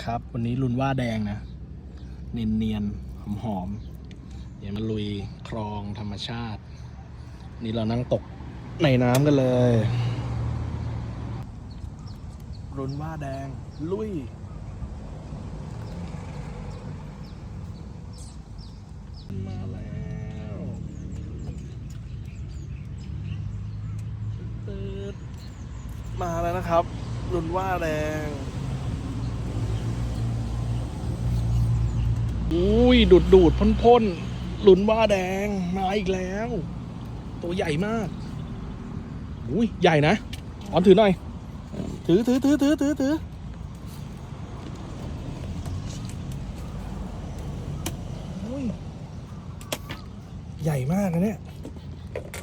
ครับ วันนี้ลุนว่าแดงนะ เนียนเนียนหอมหอมๆเดี๋ยวมาลุยคลองธรรมชาติ นี่เรานั่งตกในน้ำกันเลยรุนว่าแดง ลุยมาแล้วมาแล้วนะครับรุนว่าแดง อุ้ ยดูดดูดพ่นพ่นๆลุนว่าแดงมาอีกแล้ว ตัวใหญ่มากอุ้ยใหญ่นะออนถือหน่อย ถือถือถือถือถือถือใหญ่มากนะเนี่ย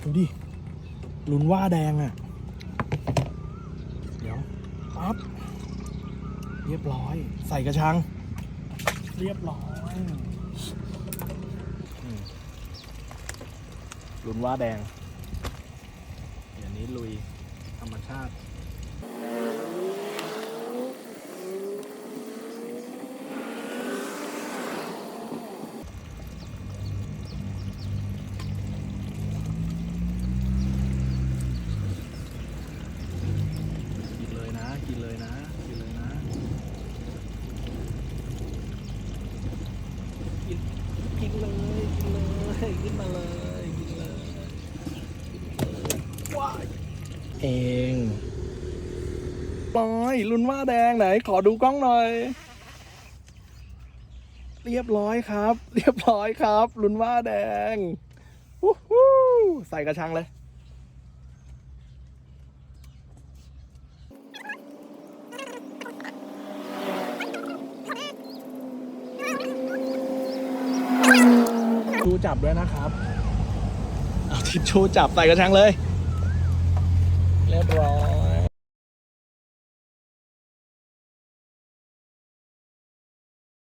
ดูดิลุนว่าแดงอะ่ะ เดี๋ยวปั๊บเรียบร้อย ใส่กระชัง เรียบร้อยอืม ลุนว่าแดงเดี๋ยวนี้ลุยธรรมชาติกินเลยนะกินเลยนะกินเลยนะกินกินเลยกินเลยกินมาเลย กินเลยกินเลยว้าย เองปล่อยลุนว่าแดงไหน ขอดูกล้องหน่อย เรียบร้อยครับ เรียบร้อยครับ ลุนว่าแดงวู้ฮู้ใส่กระชังเลยชูจับด้วยนะครับ เอาทิชชูจับใส่กระชังเลย เรียบร้อย